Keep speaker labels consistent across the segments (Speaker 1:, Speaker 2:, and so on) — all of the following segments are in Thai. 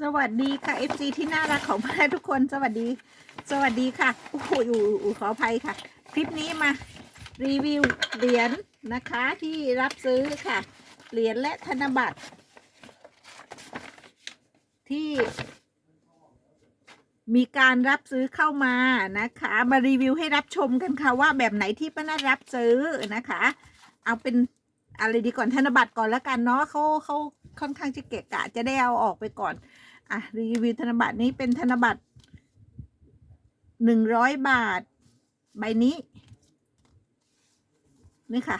Speaker 1: สวัสดีค่ะ FC ที่น่ารักของพวกเราทุกคนสวัสดี สวัสดีค่ะโอ้โหอูอูขออภัยค่ะ คลิปนี้มารีวิวเหรียญนะคะที่รับซื้อค่ะ เหรียญและธนบัตร ที่ มีการรับซื้อเข้ามานะคะ มารีวิวให้รับชมกันค่ะว่าแบบไหนที่ป้าน่ารับซื้อนะคะ เอาเป็น อะไรดีก่อนธนบัตรก่อนแล้วกันเนาะเขาเขาค่อนข้างจะเกะกะจะได้เอาออกไปก่อน อะรีวิวธนบัตรนี้เป็นธนบัตรหนึ่งร้อยบาท ใบนี้ นี่ค่ะ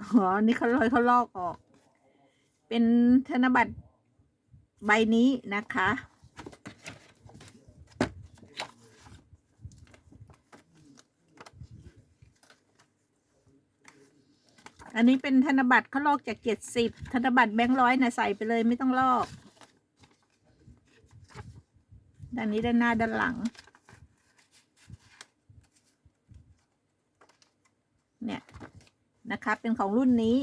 Speaker 1: อ๋อนี่เขาลอยเขาลอกออก เป็นธนบัตรใบนี้นะคะ อันนี้เป็นธนบัตรเขาลอกจากเจ็ดสิบธนบัตรแบงค์ร้อยนะใส่ไปเลยไม่ต้องลอกด้านนี้ด้านหน้าด้านหลัง เนี่ยนะคะเป็นของรุ่นนี้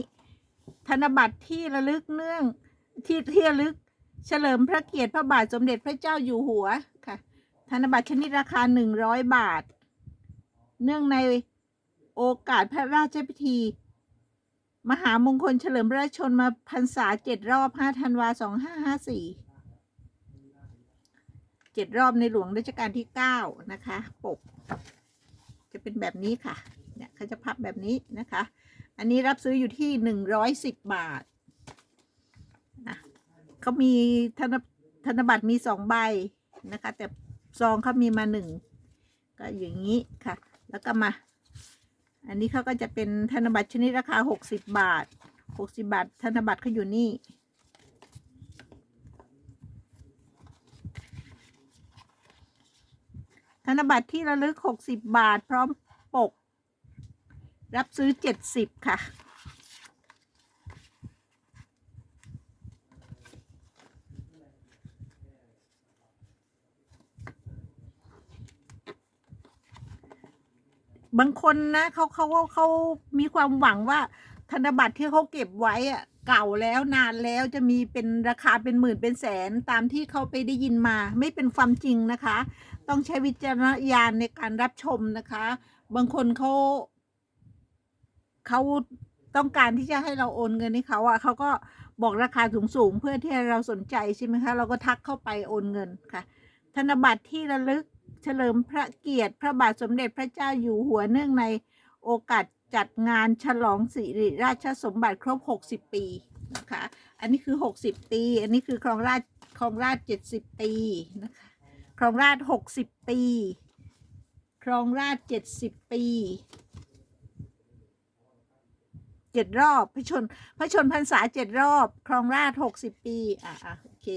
Speaker 1: ธนบัตรที่ระลึกเนื่องที่ที่ระลึกเฉลิมพระเกียรติพระบาทสมเด็จพระเจ้าอยู่หัวค่ะ ธนบัตรชนิดราคาหนึ่งร้อยบาท เนื่องในโอกาสพระราชพิธี มหามงคลเฉลิมพระชนมาพรรษาเจ็ดรอบห้าธันวาสองห้าห้าสี่เจ็ดรอบในหลวงรัชกาลที่เก้านะคะ ปก จะเป็นแบบนี้ค่ะ เนี่ยเขาจะพับแบบนี้นะคะ อันนี้รับซื้ออยู่ที่หนึ่งร้อยสิบบาทนะเขามีธนธนบัตรมีสองใบนะคะ แต่ซองเขามีมาหนึ่งก็อย่างนี้ค่ะ แล้วก็มา อันนี้เขาก็จะเป็นธนบัตรชนิดราคาหกสิบบาทหกสิบาท ธนบัตรเขาอยู่นี่ ธนบัตรที่ระลึกหกสิบบาทพร้อมปก รับซื้อเจ็ดสิบค่ะ บางคนนะเขาเขาเขามีความหวังว่าธนบัตรที่เขาเก็บไว้อะเก่าแล้วนานแล้วจะมีเป็นราคาเป็นหมื่นเป็นแสนตามที่เขาไปได้ยินมา ไม่เป็นความจริงนะคะ ต้องใช้วิจารณญาณในการรับชมนะคะ บางคนเขาเขาต้องการที่จะให้เราโอนเงินให้เขาอะเขาก็บอกราคาสูงๆเพื่อที่เราสนใจใช่ไหมคะ เราก็ทักเข้าไปโอนเงินค่ะ ธนบัตรที่ระลึก เฉลิมพระเกียรติ พระบาทสมเด็จพระเจ้าอยู่หัวเนื่องในโอกาสจัดงานฉลองสิริราชสมบัติครบ 60 ปีนะคะ อันนี้คือ 60 ปี อันนี้คือครองราชครองราช 70 ปีนะคะ ครองราช 60 ปี ครองราช 70 ปีเจ็ดรอบพระชนพระชนพรรษาเจ็ดรอบ ครองราช 60 ปี อะอะโอเค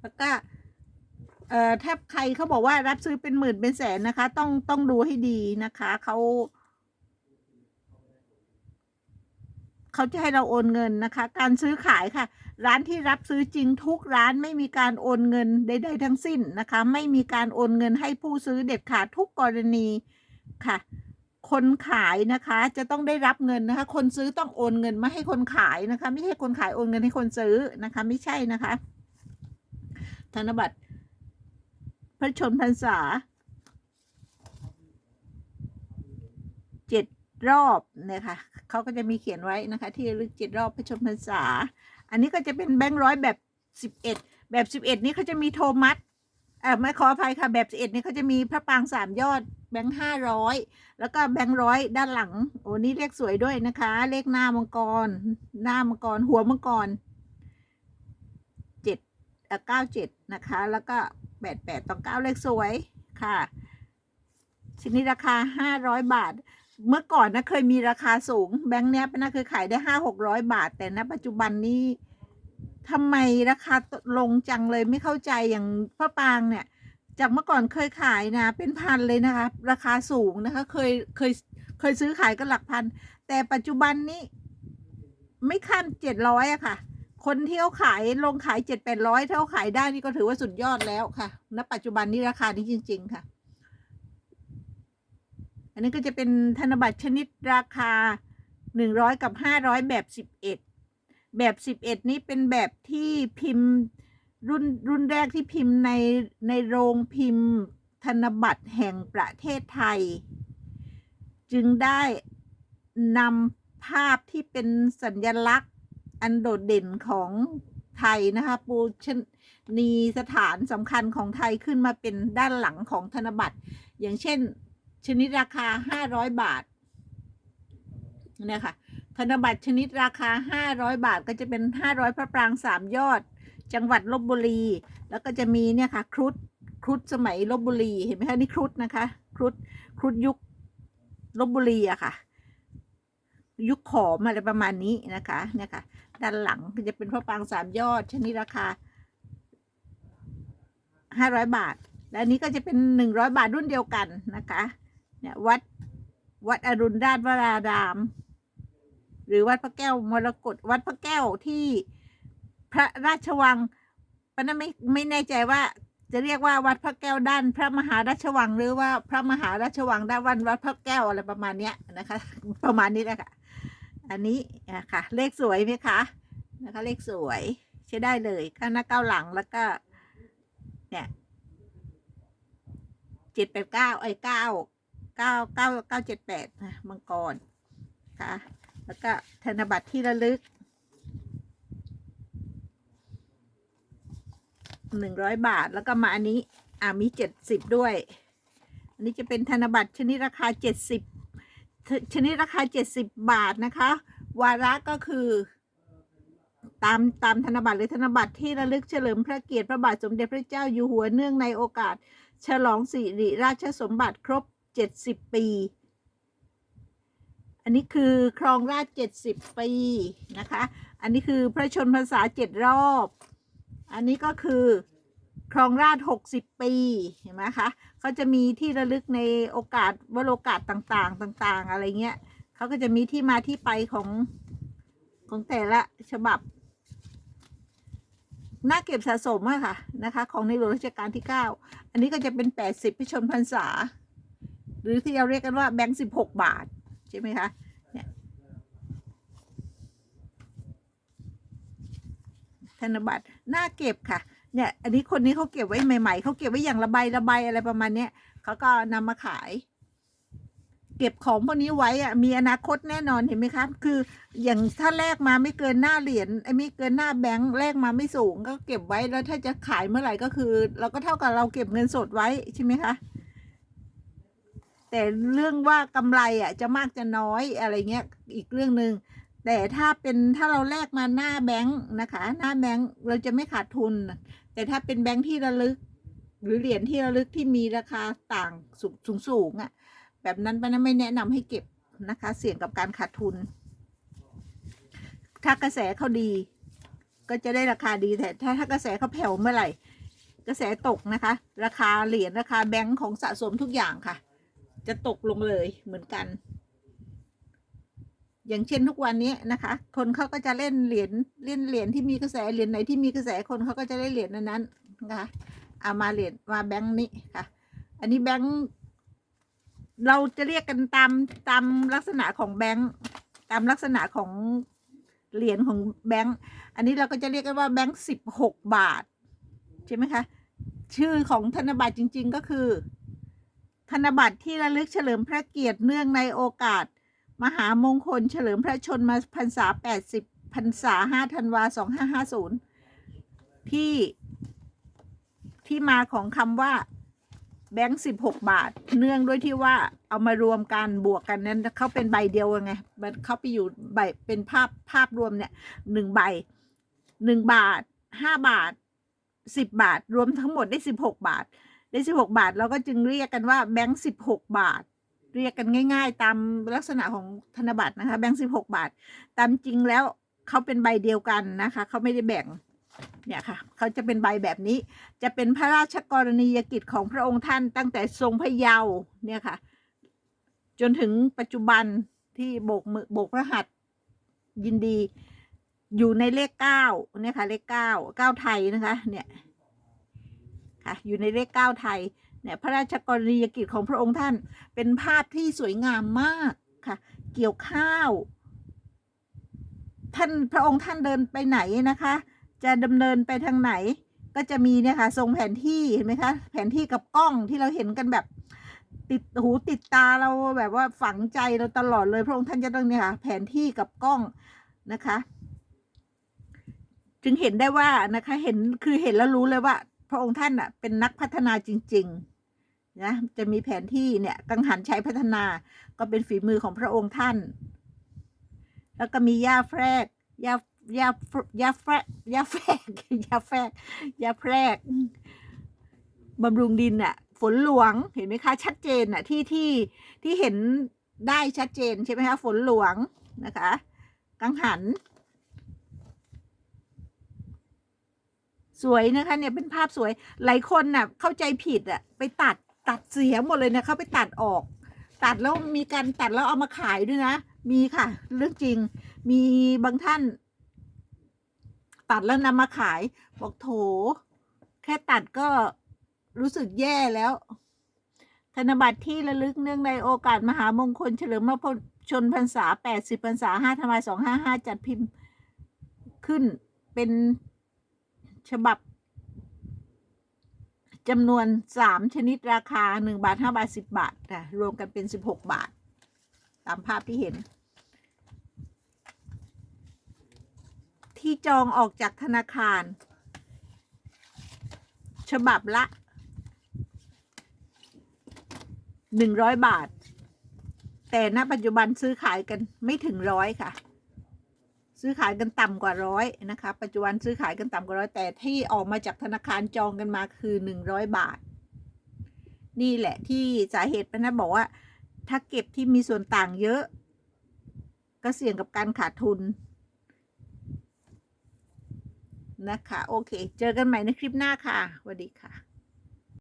Speaker 1: แล้วก็ เอ่อถ้าใครเขาบอกว่ารับซื้อเป็นหมื่นเป็นแสนนะคะ ต้องต้องดูให้ดีนะคะเขาเขาจะให้เราโอนเงินนะคะ การซื้อขายค่ะ ร้านที่รับซื้อจริงทุกร้านไม่มีการโอนเงินใดๆทั้งสิ้นนะคะ ไม่มีการโอนเงินให้ผู้ซื้อเด็ดขาดทุกกรณีค่ะ คนขายนะคะจะต้องได้รับเงินนะคะ คนซื้อต้องโอนเงินมาให้คนขายนะคะ ไม่ใช่คนขายโอนเงินให้คนซื้อนะคะ ไม่ใช่นะคะ ธนบัตร ระชนพรรษาเจ็ดรอบเนี่ยค่ะเขาก็จะมีเขียนไว้นะคะ ที่ระลึกเจ็ดรอบพระชนพรรษา อันนี้ก็จะเป็นแบงค์ร้อยแบบสิบเอ็ดแบบสิบเอ็ดนี้เขาจะมีโทมัสเออไม่ขออภัยค่ะแบบสิบเอ็ดนี้เขาจะมีพระปางสามยอดแบงค์ห้าร้อยแล้วก็แบงค์ร้อยด้านหลัง โอ้นี่เลขสวยด้วยนะคะ เลขหน้ามังกร หน้ามังกร หัวมังกรเจ็ดเก้าเจ็ดนะคะ แล้วก็ แปดแปดต่อเก้าเลขสวยค่ะ ชิ้นนี้ราคาห้าร้อยบาท เมื่อก่อนนะเคยมีราคาสูง แบงค์เนี้ยน่าเคยขายได้ห้าหกร้อยบาท แต่ณปัจจุบันนี้ทำไมราคาลงจังเลยไม่เข้าใจอย่างพระปางเนี่ย จากเมื่อก่อนเคยขายนะ เป็นพันเลยนะคะ ราคาสูงนะคะ เคยเคยเคยซื้อขายกันหลักพัน แต่ปัจจุบันนี้ ไม่ข้ามเจ็ดร้อยอะค่ะ คนที่เขาขายลงขายเจ็ดแปดร้อยถ้าเขาขายได้นี่ก็ถือว่าสุดยอดแล้วค่ะ ณ ปัจจุบันนี้ราคานี้จริง ๆ ค่ะ อันนี้ก็จะเป็นธนบัตรชนิดราคาหนึ่งร้อยกับห้าร้อยแบบสิบเอ็ดแบบสิบเอ็ดนี้เป็นแบบที่พิมพ์รุ่นรุ่นแรกที่พิมพ์ในในโรงพิมพ์ธนบัตรแห่งประเทศไทย จึงได้นำภาพที่เป็นสัญลักษณ อันโดดเด่นของไทยนะคะปูชนีสถานสำคัญของไทยขึ้นมาเป็นด้านหลังของธนบัตร อย่างเช่น ชนิดราคา 500 บาทเนี่ยค่ะธนบัตรชนิดราคา 500 บาทก็จะเป็น 500 พระปรางสามยอด จังหวัดลบบุรี แล้วก็จะมีเนี่ยค่ะครุฑครุฑสมัยลบบุรีเห็นไหมคะนี่ครุฑนะคะครุฑครุฑยุคลบบุรีอะค่ะ ยุคขอมอะไรประมาณนี้นะคะเนี่ยค่ะ ด้านหลังก็จะเป็นพระปางสามยอดชนิดราคา500บาท และนี้ก็จะเป็น100บาทรุ่นเดียวกันนะคะเนี่ยวัดวัดอรุณราชวราราม หรือวัดพระแก้วมรกตวัดพระแก้วที่พระราชวังปนนไม่ไม่แน่ใจว่าจะเรียกว่าวัดพระแก้วด้าน พระมหาราชวังหรือว่าพระมหาราชวังด้านวันวัดพระแก้วอะไรประมาณเนี้ยนะคะ ประมาณนี้แหละค่ะ อันนี้อะคะเลขสวยไหมคะนะคะเลขสวยใช้ได้เลยข้างหน้าเก้าหลังแล้วก็ เนี่ยเจ็ดแปดเก้าไอ้เก้าเก้าเก้าเก้าเจ็ดแปดนะมังกรค่ะแล้วก็ธนบัตรที่ระลึกหนึ่งร้อยบาทแล้วก็มาอันนี้ อ่ามีเจ็ดสิบด้วย อันนี้จะเป็นธนบัตรชนิดราคาเจ็ดสิบ ชนิดราคาเจ็ดสิบบาทนะคะ วาระก็คือ ตามตามธนบัตรหรือธนบัตรที่ระลึกเฉลิมพระเกียรติพระบาทสมเด็จพระเจ้าอยู่หัวเนื่องในโอกาส ฉลองสิริราชสมบัติครบ 70 ปี อันนี้คือครองราช 70 ปีนะคะ อันนี้คือพระชนพรรษาเจ็ดรอบ อันนี้ก็คือครองราช 60 ปี เห็นไหมคะ เขาจะมีที่ระลึกในโอกาสวโรกาสต่างๆ ต่าง ๆ อะไรเงี้ยเขาก็จะมีที่มาที่ไปของของแต่ละฉบับน่าเก็บสะสมอะค่ะนะคะ ของในหลวงรัชกาลที่ 9 อันนี้ก็จะเป็น 80พิชนพรรษา หรือที่เราเรียกกันว่าแบงค์16 บาท ใช่ไหมคะเนี่ยธนบัตรน่าเก็บค่ะ เนี่ย อันนี้คนนี้เขาเก็บไว้ใหม่ๆเขาเก็บไว้อย่างระบายระบายอะไรประมาณเนี้ยเขาก็นำมาขาย เก็บของพวกนี้ไว้อะมีอนาคตแน่นอนเห็นไหมคะคือ อย่างถ้าแลกมาไม่เกินหน้าเหรียญไอ้ไม่เกินหน้าแบงค์แลกมาไม่สูง ก็เก็บไว้แล้วถ้าจะขายเมื่อไหร่ก็คือ เราก็เท่ากับเราเก็บเงินสดไว้ใช่ไหมคะแต่เรื่องว่ากำไรอะจะมากจะน้อยอะไรเงี้ยอีกเรื่องหนึ่งแต่ถ้าเป็นถ้าเราแลกมาหน้าแบงค์นะคะ หน้าแบงค์เราจะไม่ขาดทุน แต่ถ้าเป็นแบงค์ที่ระลึก หรือเหรียญที่ระลึกที่มีราคาต่างสูงสูงสูงอะ แบบนั้นป้านไม่แนะนำให้เก็บนะคะ เสี่ยงกับการขาดทุน ถ้ากระแสเขาดี ก็จะได้ราคาดีแต่ถ้าถ้ากระแสเขาแผ่วเมื่อไหร่ กระแสตกนะคะ ราคาเหรียญราคาแบงค์ของสะสมทุกอย่างค่ะ จะตกลงเลยเหมือนกัน อย่างเช่นทุกวันนี้นะคะ คนเขาก็จะเล่นเหรียญเล่นเหรียญที่มีกระแสเหรียญไหนที่มีกระแสคนเขาก็จะได้เหรียญนั้นๆนะคะเอามาเหรียญมาแบงค์นี้ค่ะ อันนี้แบงค์เราจะเรียกกันตามตามลักษณะของแบงค์ตามลักษณะของเหรียญของแบงค์อันนี้เราก็จะเรียกกันว่าแบงค์สิบหกบาทใช่ไหมคะชื่อของธนบัตรจริง ๆ ก็คือ ธนบัตรที่ระลึกเฉลิมพระเกียรติเนื่องในโอกาส มหามงคลเฉลิมพระชนมาพรรษา 80พรรษา5ธันวา 2550 ที่ที่มาของคำว่าแบงค์สิบหกบาท เนื่องด้วยที่ว่าเอามารวมกันบวกกันนั้นเขาเป็นใบเดียวไงมันเขาไปอยู่ใบเป็นภาพภาพรวมเนี่ยหนึ่งใบหนึ่งบาทห้าบาทสิบบาท รวมทั้งหมดได้สิบหกบาท ได้สิบหกบาทเราก็จึงเรียกกันว่าแบงค์สิบหกบาท เรียกกันง่าย ๆ ตามลักษณะของธนบัตรนะคะ แบงค์สิบหกบาท ตามจริงแล้วเขาเป็นใบเดียวกันนะคะเขาไม่ได้แบ่งเนี่ยค่ะเขาจะเป็นใบแบบนี้ จะเป็นพระราชกรณียกิจของพระองค์ท่านตั้งแต่ทรงพระเยาว์เนี่ยค่ะ จนถึงปัจจุบันที่โบกมือโบกพระหัตยินดีอยู่ในเลขเก้าเนี่ยค่ะเลขเก้าเก้าไทยนะคะ เนี่ยค่ะอยู่ในเลขเก้าไทย เนี่ยพระราชกรณียกิจของพระองค์ท่านเป็นภาพที่สวยงามมากค่ะ เกี่ยวข้าว ท่านพระองค์ท่านเดินไปไหนนะคะ จะดำเนินไปทางไหน ก็จะมีเนี่ยค่ะทรงแผนที่เห็นไหมคะ แผนที่กับกล้องที่เราเห็นกันแบบติดหูติดตาเราแบบว่าฝังใจเราตลอดเลยพระองค์ท่านจะต้องเนี่ยค่ะ แผนที่กับกล้องนะคะ จึงเห็นได้ว่านะคะ เห็นคือเห็นแล้วรู้เลยว่า พระองค์ท่านอะเป็นนักพัฒนาจริง ๆ นะจะมีแผนที่เนี่ยกังหันใช้พัฒนาก็เป็นฝีมือของพระองค์ท่าน แล้วก็มีหญ้าแพรกหญ้าหญ้าหญ้าแพรกหญ้าแพรกหญ้าแพรกหญ้าแพรกบำรุงดินน่ะฝนหลวงเห็นไหมคะ ชัดเจนน่ะที่ที่ที่เห็นได้ชัดเจนใช่ไหมคะฝนหลวงนะคะ กังหัน สวยนะคะเนี่ยเป็นภาพสวยหลายคนน่ะเข้าใจผิดอะไปตัด ตัดเสียหมดเลยนะเขาไปตัดออก ตัดแล้วมีการตัดแล้วเอามาขายด้วยนะ มีค่ะ เรื่องจริง มีบางท่าน ตัดแล้วนำมาขาย บอกโถ แค่ตัดก็รู้สึกแย่แล้ว ธนบัตรที่ระลึกเนื่องในโอกาสมหามงคลเฉลิมพระชนพรรษา 80พรรษา5ธันวาคม255 จัดพิมพ์ขึ้นเป็นฉบับ จำนวน 3 ชนิดราคา 1 บาท 5 บาท 10 บาทค่ะรวมกันเป็น 16 บาท ตามภาพที่เห็น ที่จองออกจากธนาคาร ฉบับละหนึ่งร้อยบาท แต่ณปัจจุบันซื้อขายกันไม่ถึงร้อยค่ะ ซื้อขายกันต่ำกว่าร้อยนะคะ ปัจจุบันซื้อขายกันต่ำกว่าร้อยแต่ที่ออกมาจากธนาคารจองกันมาคือหนึ่งร้อยบาท นี่แหละที่สาเหตุพนะบอกว่า ถ้าเก็บที่มีส่วนต่างเยอะ ก็เสี่ยงกับการขาดทุนนะคะ โอเค เจอกันใหม่ในคลิปหน้าค่ะสวัสดีค่ะ